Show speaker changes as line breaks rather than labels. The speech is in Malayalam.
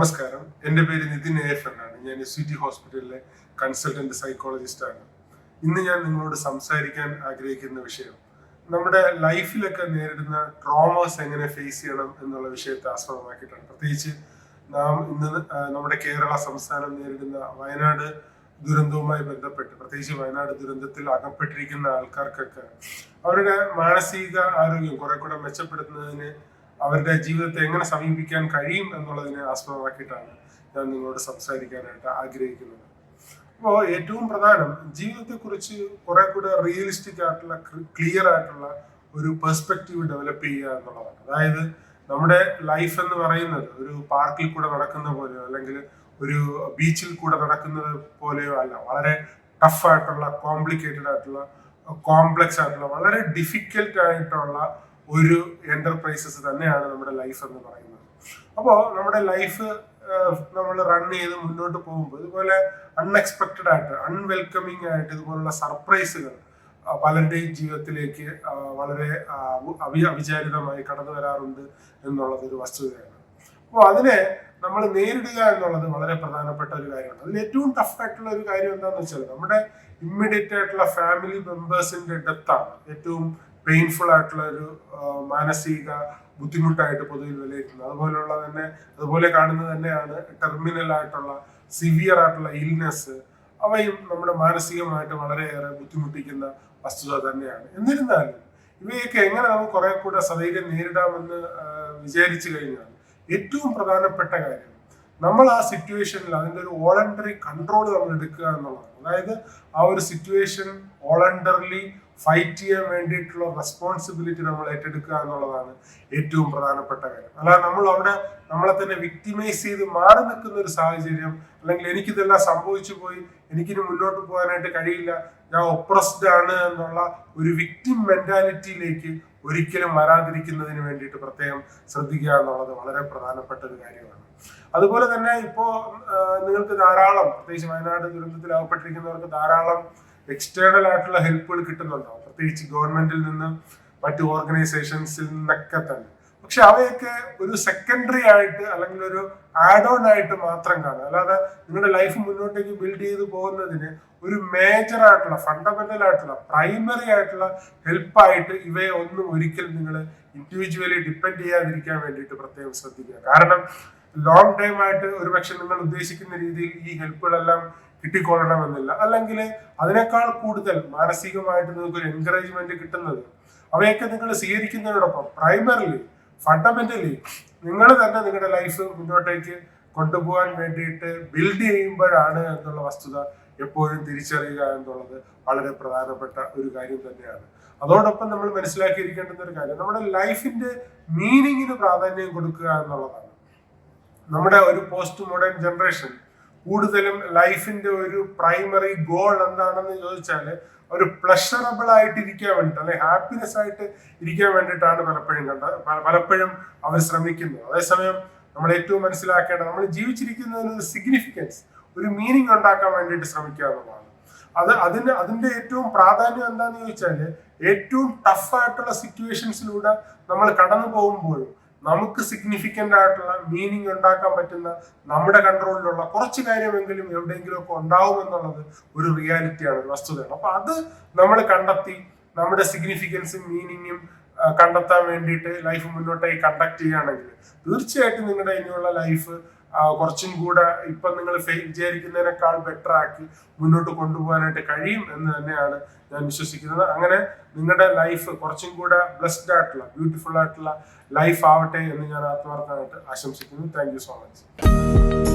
നമസ്കാരം. എന്റെ പേര് നിതിൻ എഫ് എന്നാണ് ഞാൻ എസ് ടി ഹോസ്പിറ്റലിലെ കൺസൾട്ടന്റ് സൈക്കോളജിസ്റ്റ് ആണ് ഇന്ന് ഞാൻ നിങ്ങളോട് സംസാരിക്കാൻ ആഗ്രഹിക്കുന്ന വിഷയം നമ്മുടെ ലൈഫിലൊക്കെ നേരിടുന്ന ട്രോമാസ് എങ്ങനെ ഫേസ് ചെയ്യണം എന്നുള്ള വിഷയത്തെ ആസ്പദമാക്കിയിട്ടാണ്. പ്രത്യേകിച്ച് നാം ഇന്ന് നമ്മുടെ കേരള സംസ്ഥാനം നേരിടുന്ന വയനാട് ദുരന്തവുമായി ബന്ധപ്പെട്ട് പ്രത്യേകിച്ച് വയനാട് ദുരന്തത്തിൽ അകപ്പെട്ടിരിക്കുന്ന ആൾക്കാർക്കൊക്കെ അവരുടെ മാനസിക ആരോഗ്യം കുറെ കൂടെ മെച്ചപ്പെടുത്തുന്നതിന് അവരുടെ ജീവിതത്തെ എങ്ങനെ സമീപിക്കാൻ കഴിയും എന്നുള്ളതിനെ ആസ്പദമാക്കിയിട്ടാണ് ഞാൻ നിങ്ങളോട് സംസാരിക്കാനായിട്ട് ആഗ്രഹിക്കുന്നത്. അപ്പോൾ ഏറ്റവും പ്രധാനം ജീവിതത്തെക്കുറിച്ച് കുറെ കൂടെ റിയലിസ്റ്റിക് ആയിട്ടുള്ള ക്ലിയർ ആയിട്ടുള്ള ഒരു പെർസ്പെക്റ്റീവ് ഡെവലപ്പ് ചെയ്യുക എന്നുള്ളതാണ്. അതായത് നമ്മുടെ ലൈഫ് എന്ന് പറയുന്നത് ഒരു പാർക്കിൽ കൂടെ നടക്കുന്ന പോലെയോ അല്ലെങ്കിൽ ഒരു ബീച്ചിൽ കൂടെ നടക്കുന്നത് പോലെയോ അല്ല. വളരെ ടഫ് ആയിട്ടുള്ള കോംപ്ലിക്കേറ്റഡ് ആയിട്ടുള്ള കോംപ്ലക്സ് ആയിട്ടുള്ള വളരെ ഡിഫിക്കൽട്ട് ആയിട്ടുള്ള ഒരു എന്റർപ്രൈസസ് തന്നെയാണ് നമ്മുടെ ലൈഫ് എന്ന് പറയുന്നത്. അപ്പോൾ നമ്മുടെ ലൈഫ് നമ്മൾ റൺ ചെയ്ത് മുന്നോട്ട് പോകുമ്പോൾ ഇതുപോലെ അൺഎക്സ്പെക്റ്റഡ് ആയിട്ട് അൺവെൽക്കമിങ് ആയിട്ട് ഇതുപോലുള്ള സർപ്രൈസുകൾ പലരുടെയും ജീവിതത്തിലേക്ക് വളരെ അവിചാരിതമായി കടന്നു വരാറുണ്ട് എന്നുള്ളത് ഒരു വസ്തുതയാണ്. അപ്പോൾ അതിനെ നമ്മൾ നേരിടുക എന്നുള്ളത് വളരെ പ്രധാനപ്പെട്ട ഒരു കാര്യമാണ്. അതിൽ ഏറ്റവും ടഫ് ആയിട്ടുള്ള ഒരു കാര്യം എന്താണെന്ന് വെച്ചാൽ നമ്മുടെ ഇമ്മീഡിയറ്റ് ആയിട്ടുള്ള ഫാമിലി മെമ്പേഴ്സിന്റെ ഡെത്താണ് ഏറ്റവും പെയിൻഫുൾ ആയിട്ടുള്ള ഒരു മാനസിക ബുദ്ധിമുട്ടായിട്ട് പൊതുവിൽ വിലയിരുത്തുന്നത്. അതുപോലെയുള്ള തന്നെ അതുപോലെ കാണുന്നത് തന്നെയാണ് ടെർമിനൽ ആയിട്ടുള്ള സിവിയർ ആയിട്ടുള്ള ഇൽനെസ് അവയും നമ്മുടെ മാനസികമായിട്ട് വളരെയേറെ ബുദ്ധിമുട്ടിക്കുന്ന വസ്തുത തന്നെയാണ്. എന്നിരുന്നാലും ഇവയൊക്കെ എങ്ങനെ നമുക്ക് കുറെ കൂടെ സധൈര്യം നേരിടാമെന്ന് വിചാരിച്ചു കഴിഞ്ഞാൽ ഏറ്റവും പ്രധാനപ്പെട്ട കാര്യം നമ്മൾ ആ സിറ്റുവേഷനിൽ അതിന്റെ ഒരു വോളണ്ടറി കൺട്രോൾ നമ്മൾ എടുക്കുക എന്നുള്ളതാണ്. അതായത് ആ ഒരു സിറ്റുവേഷൻ വോളണ്ടറിലി ഫൈറ്റ് ചെയ്യാൻ വേണ്ടിയിട്ടുള്ള റെസ്പോൺസിബിലിറ്റി നമ്മൾ ഏറ്റെടുക്കുക എന്നുള്ളതാണ് ഏറ്റവും പ്രധാനപ്പെട്ട കാര്യം. അല്ലാതെ നമ്മൾ അവിടെ നമ്മളെ തന്നെ വിക്ടിമൈസ് ചെയ്ത് മാറി നിൽക്കുന്ന ഒരു സാഹചര്യം അല്ലെങ്കിൽ എനിക്കിതെല്ലാം സംഭവിച്ചു പോയി എനിക്കിനി മുന്നോട്ട് പോകാനായിട്ട് കഴിയില്ല ഞാൻ ഒപ്രസ്ഡ് ആണ് എന്നുള്ള ഒരു വിക്ടിം മെന്റാലിറ്റിയിലേക്ക് ഒരിക്കലും വരാതിരിക്കുന്നതിന് വേണ്ടിയിട്ട് പ്രത്യേകം ശ്രദ്ധിക്കുക എന്നുള്ളത് വളരെ പ്രധാനപ്പെട്ട ഒരു കാര്യമാണ്. അതുപോലെ തന്നെ ഇപ്പോ നിങ്ങൾക്ക് ധാരാളം പ്രത്യേകിച്ച് വയനാട് ദുരന്തത്തിൽ അകപ്പെട്ടിരിക്കുന്നവർക്ക് ധാരാളം എക്സ്റ്റേണൽ ആയിട്ടുള്ള ഹെൽപ്പുകൾ കിട്ടുന്നുണ്ടാവും പ്രത്യേകിച്ച് ഗവൺമെന്റിൽ നിന്ന് മറ്റു ഓർഗനൈസേഷൻസിൽ നിന്നൊക്കെ തന്നെ. പക്ഷെ അവയൊക്കെ ഒരു സെക്കൻഡറി ആയിട്ട് അല്ലെങ്കിൽ ഒരു ആഡ് ഓൺ ആയിട്ട് മാത്രം കാണുക അല്ലാതെ നിങ്ങളുടെ ലൈഫ് മുന്നോട്ടേക്ക് ബിൽഡ് ചെയ്ത് പോകുന്നതിന് ഒരു മേജർ ആയിട്ടുള്ള ഫണ്ടമെന്റൽ ആയിട്ടുള്ള പ്രൈമറി ആയിട്ടുള്ള ഹെൽപ്പായിട്ട് ഇവയെ ഒന്നും ഒരിക്കലും നിങ്ങൾ ഇൻഡിവിജ്വലി ഡിപ്പെൻഡ് ചെയ്യാതിരിക്കാൻ വേണ്ടിയിട്ട് പ്രത്യേകം ശ്രദ്ധിക്കുക. കാരണം ലോങ് ടൈം ആയിട്ട് ഒരുപക്ഷെ നിങ്ങൾ ഉദ്ദേശിക്കുന്ന രീതിയിൽ ഈ ഹെൽപ്പുകളെല്ലാം കിട്ടിക്കൊള്ളണമെന്നില്ല. അല്ലെങ്കിൽ അതിനേക്കാൾ കൂടുതൽ മാനസികമായിട്ട് നിങ്ങൾക്ക് ഒരു എൻകറേജ്മെന്റ് കിട്ടുന്നത് അവയൊക്കെ നിങ്ങൾ സ്വീകരിക്കുന്നതിനോടൊപ്പം പ്രൈമറിലി ഫണ്ടമെന്റലി നിങ്ങൾ തന്നെ നിങ്ങളുടെ ലൈഫ് മുന്നോട്ടേക്ക് കൊണ്ടുപോകാൻ വേണ്ടിയിട്ട് ബിൽഡ് ചെയ്യുമ്പോഴാണ് എന്നുള്ള വസ്തുത എപ്പോഴും തിരിച്ചറിയുക എന്നുള്ളത് വളരെ പ്രധാനപ്പെട്ട ഒരു കാര്യം തന്നെയാണ്. അതോടൊപ്പം നമ്മൾ മനസ്സിലാക്കിയിരിക്കേണ്ടുന്ന ഒരു കാര്യം നമ്മുടെ ലൈഫിന്റെ മീനിങ്ങിന് പ്രാധാന്യം കൊടുക്കുക എന്നുള്ളതാണ്. നമ്മുടെ ഒരു പോസ്റ്റ് മോഡേൺ ജനറേഷൻ കൂടുതലും ലൈഫിന്റെ ഒരു പ്രൈമറി ഗോൾ എന്താണെന്ന് ചോദിച്ചാൽ ഒരു പ്ലഷറബിൾ ആയിട്ട് ഇരിക്കാൻ വേണ്ടിയിട്ട് അല്ലെങ്കിൽ ഹാപ്പിനെസ് ആയിട്ട് ഇരിക്കാൻ വേണ്ടിയിട്ടാണ് പലപ്പോഴും കണ്ട പലപ്പോഴും അവർ ശ്രമിക്കുന്നത്. അതേസമയം നമ്മൾ ഏറ്റവും മനസ്സിലാക്കേണ്ടത് നമ്മൾ ജീവിച്ചിരിക്കുന്നതിന് ഒരു സിഗ്നിഫിക്കൻസ് ഒരു മീനിങ് ഉണ്ടാക്കാൻ വേണ്ടിയിട്ട് ശ്രമിക്കുക എന്നുള്ളതാണ്. അത് അതിന് അതിന്റെ ഏറ്റവും പ്രാധാന്യം എന്താന്ന് ചോദിച്ചാൽ ഏറ്റവും ടഫായിട്ടുള്ള സിറ്റുവേഷൻസിലൂടെ നമ്മൾ കടന്നു പോകുമ്പോഴും നമുക്ക് സിഗ്നിഫിക്കന്റ് ആയിട്ടുള്ള മീനിങ് ഉണ്ടാക്കാൻ പറ്റുന്ന നമ്മുടെ കൺട്രോളിലുള്ള കുറച്ച് കാര്യമെങ്കിലും എവിടെയെങ്കിലും ഒക്കെ ഉണ്ടാവും എന്നുള്ളത് ഒരു റിയാലിറ്റിയാണ് വസ്തുതയാണ്. അപ്പൊ അത് നമ്മൾ കണ്ടെത്തി നമ്മുടെ സിഗ്നിഫിക്കൻസും മീനിങ്ങും കണ്ടെത്താൻ വേണ്ടിയിട്ട് ലൈഫ് മുന്നോട്ടായി കണ്ടക്ട് ചെയ്യുകയാണെങ്കിൽ തീർച്ചയായിട്ടും നിങ്ങളുടെ ഇനിയുള്ള ലൈഫ് കുറച്ചും കൂടെ ഇപ്പൊ നിങ്ങൾ വിചാരിക്കുന്നതിനേക്കാൾ ബെറ്റർ ആക്കി മുന്നോട്ട് കൊണ്ടുപോകാനായിട്ട് കഴിയും എന്ന് തന്നെയാണ് ഞാൻ വിശ്വസിക്കുന്നത്. അങ്ങനെ നിങ്ങളുടെ ലൈഫ് കുറച്ചും കൂടെ ബ്ലെസ്ഡ് ആയിട്ടുള്ള ബ്യൂട്ടിഫുൾ ആയിട്ടുള്ള ലൈഫ് ആവട്ടെ എന്ന് ഞാൻ ആത്മാർത്ഥമായിട്ട് ആശംസിക്കുന്നു. Thank so much